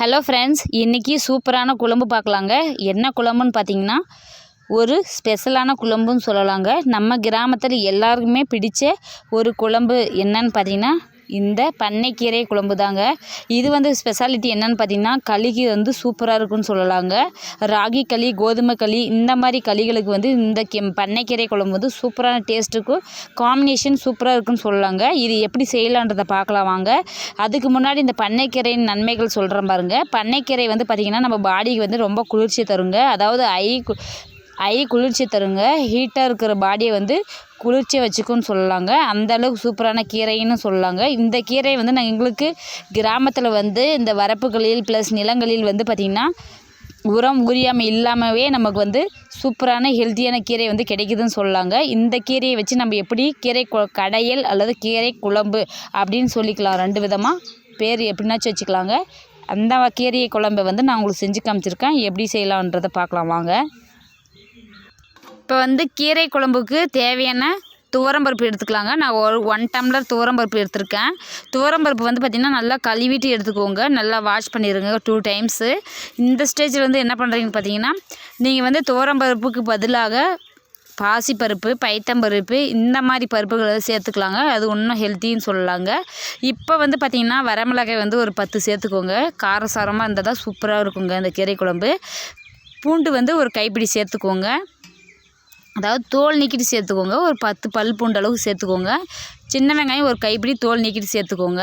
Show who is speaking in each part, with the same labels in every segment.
Speaker 1: Hello friends இன்றைக்கி சூப்பரான குழம்பு பார்க்கலாங்க. என்ன குழம்புன்னு பார்த்தீங்கன்னா ஒரு ஸ்பெஷலான குழம்புன்னு சொல்லலாங்க. நம்ம கிராமத்தில் எல்லாருக்குமே பிடிச்ச ஒரு குழம்பு என்னன்னு பார்த்தீங்கன்னா இந்த பண்ணைக்கீரை குழம்பு தாங்க இது வந்து ஸ்பெஷாலிட்டி என்னென்னு பார்த்தீங்கன்னா களிக்கு வந்து சூப்பராக இருக்குன்னு சொல்லலாங்க. ராகி களி கோதுமை களி இந்த மாதிரி களிகளுக்கு வந்து இந்த பண்ணைக்கீரை குழம்பு வந்து சூப்பரான டேஸ்ட்டுக்கும் காம்பினேஷன் சூப்பராக இருக்குன்னு சொல்லலாங்க. இது எப்படி செய்யலான்றதை பார்க்கலாம் வாங்க. அதுக்கு முன்னாடி இந்த பண்ணைக்கீரையின் நன்மைகள் சொல்கிறேன் பாருங்க. பண்ணைக்கீரை வந்து பார்த்திங்கன்னா நம்ம பாடிக்கு வந்து ரொம்ப குளிர்ச்சி தருங்க. அதாவது ஐ ஐ குளிர்ச்சி தருங்க. ஹீட்டாக இருக்கிற பாடியை வந்து குளிர்ச்சியை வச்சுக்கும்னு சொல்லலாங்க அந்த அளவுக்கு சூப்பரான கீரைன்னு சொல்லலாங்க இந்த கீரை வந்து நாங்கள் எங்களுக்கு கிராமத்தில் வந்து இந்த வரப்புகளில் ப்ளஸ் நிலங்களில் வந்து பார்த்திங்கன்னா உரம் உரியாமை இல்லாமவே நமக்கு வந்து சூப்பரான ஹெல்த்தியான கீரை வந்து கிடைக்குதுன்னு சொல்லலாங்க இந்த கீரையை வச்சு நம்ம எப்படி கீரை கொ கடையல் அல்லது கீரை குழம்பு அப்படின்னு சொல்லிக்கலாம். ரெண்டு விதமாக பேர் எப்படின்னாச்சும் வச்சுக்கலாங்க. அந்த கீரையை குழம்பை வந்து நான் உங்களுக்கு செஞ்சு காமிச்சிருக்கேன். எப்படி செய்யலான்றதை பார்க்கலாம். வாங்க. இப்போ வந்து கீரை குழம்புக்கு தேவையான துவரம்பருப்பு எடுத்துக்கலாங்க. நான் ஒரு ஒன் டம்ளர் துவரம்பருப்பு எடுத்திருக்கேன். துவரம்பருப்பு வந்து பார்த்திங்கன்னா நல்லா கழுவிட்டு எடுத்துக்கோங்க. நல்லா வாஷ் பண்ணிடுங்க டூ டைம்ஸு இந்த ஸ்டேஜில் வந்து என்ன பண்ணுறீங்கன்னு பார்த்தீங்கன்னா நீங்கள் வந்து துவரம்பருப்புக்கு பதிலாக பாசிப்பருப்பு பைத்தம்பருப்பு இந்த மாதிரி பருப்புகளை சேர்த்துக்கலாங்க. அது இன்னும் ஹெல்த்தின்னு சொல்லலாங்க. இப்போ வந்து பார்த்திங்கன்னா வரமிளகாய் வந்து ஒரு பத்து சேர்த்துக்கோங்க. காரசாரமாக இருந்தால் தான் சூப்பராக இருக்குங்க இந்த கீரை குழம்பு. பூண்டு வந்து ஒரு கைப்பிடி சேர்த்துக்கோங்க. அதாவது தோல் நீக்கிட்டு சேர்த்துக்கோங்க. ஒரு பத்து பல் பூண்டு அளவுக்கு சேர்த்துக்கோங்க. சின்ன வெங்காயம் ஒரு கைப்பிடி தோல் நீக்கிட்டு சேர்த்துக்கோங்க.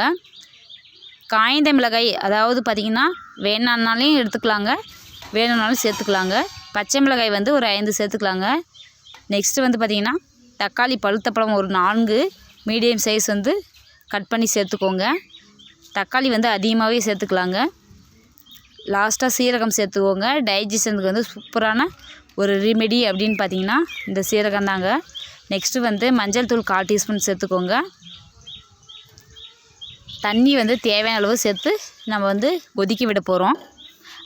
Speaker 1: காய்ந்த மிளகாய் அதாவது பார்த்திங்கன்னா வேணான்னாலையும் எடுத்துக்கலாங்க. வேணும்னாலும் சேர்த்துக்கலாங்க. பச்சை மிளகாய் வந்து ஒரு ஐந்து சேர்த்துக்கலாங்க. நெக்ஸ்ட்டு வந்து பார்த்திங்கன்னா தக்காளி பழுத்த பழம் ஒரு நான்கு. மீடியம் சைஸ் வந்து கட் பண்ணி சேர்த்துக்கோங்க. தக்காளி வந்து அதிகமாகவே சேர்த்துக்கலாங்க. லாஸ்ட்டாக சீரகம் சேர்த்துக்கோங்க. டைஜஷனுக்கு வந்து சூப்பரான ஒரு ரெமெடி அப்படின்னு பார்த்தீங்கன்னா இந்த சீரகம் தாங்க. நெக்ஸ்ட்டு வந்து மஞ்சள் தூள் கால் டீஸ்பூன் சேர்த்துக்கோங்க. தண்ணி வந்து தேவையான அளவு சேர்த்து நம்ம வந்து கொதிக்க விட போகிறோம்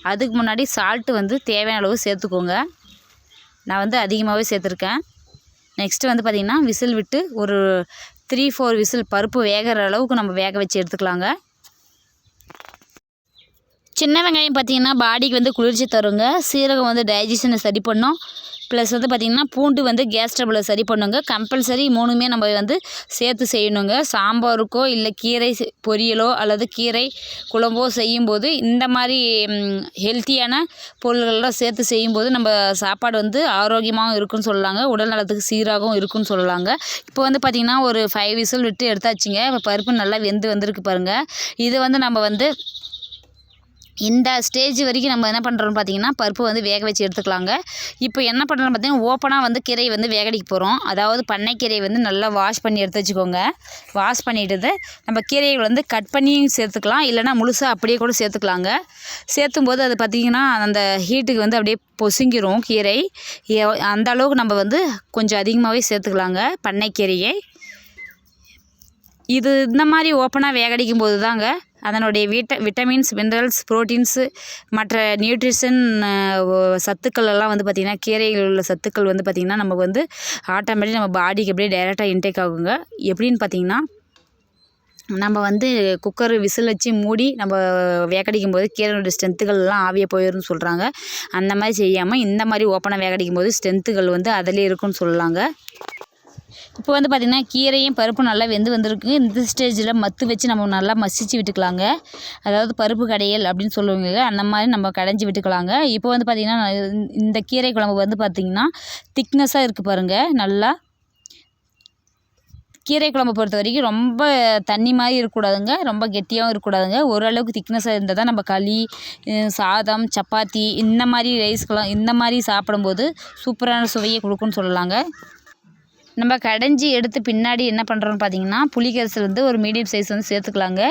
Speaker 1: அதுக்கு முன்னாடி சால்ட்டு வந்து தேவையான அளவு சேர்த்துக்கோங்க. நான் வந்து அதிகமாகவே சேர்த்துருக்கேன். நெக்ஸ்ட்டு வந்து பார்த்திங்கன்னா விசில் விட்டு ஒரு த்ரீ ஃபோர் விசில் பருப்பு வேகிற அளவுக்கு நம்ம வேக வச்சு எடுத்துக்கலாங்க. சின்ன வெங்காயம் பார்த்திங்கன்னா பாடிக்கு வந்து குளிர்ச்சி தருங்க. சீரகம் வந்து டைஜஷனை சரி பண்ணும். ப்ளஸ் வந்து பார்த்திங்கன்னா பூண்டு வந்து கேஸ் ட்ரபிளை சரி பண்ணுங்க. கம்பல்சரி மூணுமே நம்ம வந்து சேர்த்து செய்யணுங்க. சாம்பாருக்கோ இல்லை கீரை பொரியலோ அல்லது கீரை குழம்போ செய்யும்போது இந்த மாதிரி ஹெல்த்தியான பொருள்கள்லாம் சேர்த்து செய்யும்போது நம்ம சாப்பாடு வந்து ஆரோக்கியமாகவும் இருக்குன்னு சொல்லலாங்க உடல் நலத்துக்கு சீராகவும் இருக்குன்னு சொல்லலாங்க இப்போ வந்து பார்த்திங்கன்னா ஒரு ஃபைவ் விசில் விட்டு எடுத்தாச்சுங்க. இப்போ பருப்பு நல்லா வெந்து வந்திருக்கு பாருங்கள் இது வந்து நம்ம வந்து இந்த ஸ்டேஜ் வரைக்கும் நம்ம என்ன பண்ணுறோம்னு பார்த்தீங்கன்னா பருப்பு வந்து வேக வச்சு எடுத்துக்கலாங்க. இப்போ என்ன பண்ணுறோம் பார்த்தீங்கன்னா ஓப்பனாக வந்து கீரையை வந்து வேகடிக்க போகிறோம் அதாவது பண்ணைக்கீரையை வந்து நல்லா வாஷ் பண்ணி எடுத்து வச்சுக்கோங்க. வாஷ் பண்ணிவிட்டு நம்ம கீரையை வந்து கட் பண்ணியும் சேர்த்துக்கலாம். இல்லைனா முழுசாக அப்படியே கூட சேர்த்துக்கலாங்க. சேர்த்தும் போது அது பார்த்திங்கன்னா அந்த ஹீட்டுக்கு வந்து அப்படியே பொசுங்கிரும் கீரை. அந்த அளவுக்கு நம்ம வந்து கொஞ்சம் அதிகமாகவே சேர்த்துக்கலாங்க பண்ணைக்கீரையை இது இந்த மாதிரி ஓப்பனாக வேகடிக்கும் போது தாங்க அதனுடைய வீட்ட விட்டமின்ஸ் மினரல்ஸ் ப்ரோட்டீன்ஸு மற்ற நியூட்ரிஷன் சத்துக்கள் எல்லாம் வந்து பார்த்திங்கன்னா கீரையில் உள்ள சத்துக்கள் வந்து பார்த்திங்கன்னா நமக்கு வந்து ஆட்டோமேட்டிக் நம்ம பாடிக்கு அப்படியே டைரெக்டாக இன்டேக் ஆகுங்க. எப்படின்னு பார்த்திங்கன்னா நம்ம வந்து குக்கர் விசில் வச்சு மூடி நம்ம வேகடிக்கும் போது கீரையோட ஸ்ட்ரென்த்துகள்லாம் ஆவியே போயிடும்னு சொல்கிறாங்க அந்த மாதிரி செய்யாமல் இந்த மாதிரி ஓப்பனாக வேகடிக்கும் போது ஸ்ட்ரென்த்துகள் வந்து அதிலே இருக்குன்னு சொல்லலாங்க இப்போ வந்து பார்த்திங்கன்னா கீரையும் பருப்பும் நல்லா வெந்து வந்திருக்கு. இந்த ஸ்டேஜில் மத்து வச்சு நம்ம நல்லா மசிச்சு விட்டுக்கலாங்க. அதாவது பருப்பு கடையல் அப்படின்னு சொல்லுவாங்க அந்த மாதிரி நம்ம கடைஞ்சி விட்டுக்கலாங்க. இப்போ வந்து பார்த்திங்கன்னா இந்த கீரை குழம்பு வந்து பார்த்திங்கன்னா திக்னஸாக இருக்குது பாருங்கள் நல்லா கீரை குழம்பு பொறுத்த வரைக்கும் ரொம்ப தண்ணி மாதிரி இருக்கக்கூடாதுங்க. ரொம்ப கெட்டியாகவும் இருக்கக்கூடாதுங்க. ஓரளவுக்கு திக்னஸாக இருந்தால் தான் நம்ம களி சாதம் சப்பாத்தி இந்த மாதிரி ரைஸ்க்கெலாம் இந்த மாதிரி சாப்பிடும்போது சூப்பரான சுவையை கொடுக்குன்னு சொல்லலாங்க. நம்ம கடைஞ்சி எடுத்து பின்னாடி என்ன பண்ணுறோன்னு பார்த்தீங்கன்னா புளிகரசல் வந்து ஒரு மீடியம் சைஸ் வந்து சேர்த்துக்கலாங்க.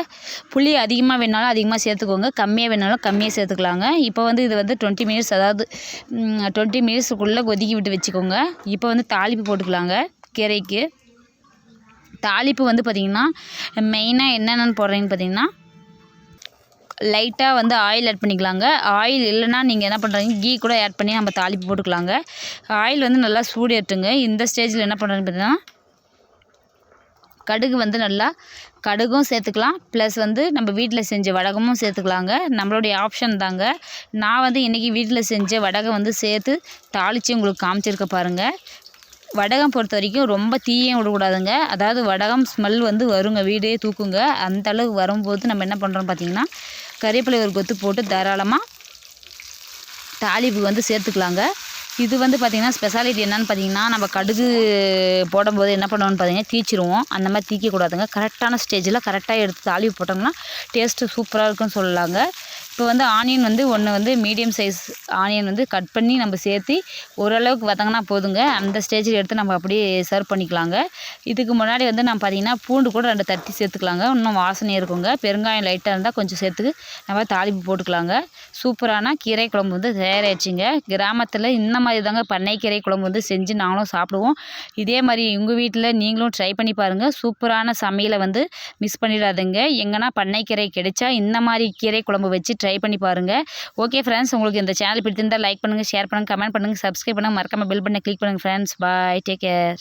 Speaker 1: புளி அதிகமாக வேணாலும் அதிகமாக சேர்த்துக்கோங்க. கம்மியாக வேணாலும் கம்மியாக சேர்த்துக்கலாங்க. இப்போ வந்து இது வந்து டுவெண்ட்டி மினிட்ஸ் அதாவது டுவெண்ட்டி மினிட்ஸுக்குள்ளே கொதிக்க விட்டு வச்சுக்கோங்க. இப்போ வந்து தாளிப்பு போட்டுக்கலாங்க கீரைக்கு. தாளிப்பு வந்து பார்த்திங்கன்னா மெயினாக என்னென்னு போடுறீங்கன்னு பார்த்திங்கன்னா லைட்டாக வந்து ஆயில் ஆட் பண்ணிக்கலாங்க. ஆயில் இல்லைன்னா நீங்கள் என்ன பண்ணுறீங்க கீ கூட ஆட் பண்ணி நம்ம தாளிப்பு போட்டுக்கலாங்க. ஆயில் வந்து நல்லா சூடு ஏற்றுங்க இந்த ஸ்டேஜில் என்ன பண்ணுறேன்னு பார்த்தீங்கன்னா கடுகு வந்து நல்லா கடுகும் சேர்த்துக்கலாம். ப்ளஸ் வந்து நம்ம வீட்டில் செஞ்ச வடகமும் சேர்த்துக்கலாங்க. நம்மளுடைய ஆப்ஷன் தாங்க. நான் வந்து இன்றைக்கி வீட்டில் செஞ்ச வடகம் வந்து சேர்த்து தாளித்து உங்களுக்கு காமிச்சிருக்க பாருங்கள் வடகம் பொறுத்த வரைக்கும் ரொம்ப தீயும் விடக்கூடாதுங்க. அதாவது வடகம் ஸ்மெல் வந்து வருங்க வீடே தூக்குங்க. அந்த அளவுக்கு வரும்போது நம்ம என்ன பண்ணுறோம் பார்த்தீங்கன்னா கறிவேப்பிலை ஒரு கொத்து போட்டு தாராளமாக தாளிப்பு வந்து சேர்த்துக்கலாங்க. இது வந்து பார்த்திங்கன்னா ஸ்பெஷாலிட்டி என்னென்னு பார்த்தீங்கன்னா நம்ம கடுகு போடும்போது என்ன பண்ணுவோம்னு பார்த்தீங்கன்னா தீச்சிருவோம். அந்த மாதிரி தீக்கக்கூடாதுங்க. கரெக்டான ஸ்டேஜில் கரெக்டாக எடுத்து தாளிப்பு போட்டோம்னா டேஸ்ட்டு சூப்பராக இருக்குன்னு சொல்லலாங்க. இப்போ வந்து ஆனியன் வந்து ஒன்று வந்து மீடியம் சைஸ் ஆனியன் வந்து கட் பண்ணி நம்ம சேர்த்து ஓரளவுக்கு வதங்கினா போதுங்க. அந்த ஸ்டேஜில் எடுத்து நம்ம அப்படியே சர்வ் பண்ணிக்கலாங்க. இதுக்கு முன்னாடி வந்து நம்ம பார்த்திங்கன்னா பூண்டு கூட ரெண்டு தட்டி சேர்த்துக்கலாங்க. இன்னும் வாசனை இருக்குங்க. பெருங்காயம் லைட்டாக இருந்தால் கொஞ்சம் சேர்த்து நம்ம தாளிப்பு போட்டுக்கலாங்க. சூப்பரான கீரை குழம்பு வந்து தயாராகிடுச்சிங்க கிராமத்தில் இந்த மாதிரி தாங்க பண்ணைக்கீரை குழம்பு வந்து செஞ்சு நாங்களும் சாப்பிடுவோம். இதே மாதிரி உங்கள் வீட்டில் நீங்களும் ட்ரை பண்ணி பாருங்கள் சூப்பரான சமையலை வந்து மிஸ் பண்ணிடாதுங்க. எங்கன்னா பண்ணைக்கீரை கிடைச்சா இந்த மாதிரி கீரை குழம்பு வச்சு ட்ரை பண்ணி பாருங்கள் ஓகே ஃப்ரெண்ட்ஸ் உங்களுக்கு இந்த சேனல் பிடித்திருந்தால் லைக் பண்ணுங்கள் ஷேர் பண்ணுங்கள் கமெண்ட் பண்ணுங்கள் சப்ஸ்கிரைப் பண்ணுங்கள் மறக்காமல் பில் பண்ணி கிளிக் பண்ணுங்கள் ஃப்ரெண்ட்ஸ் பாய் டேக் கேர்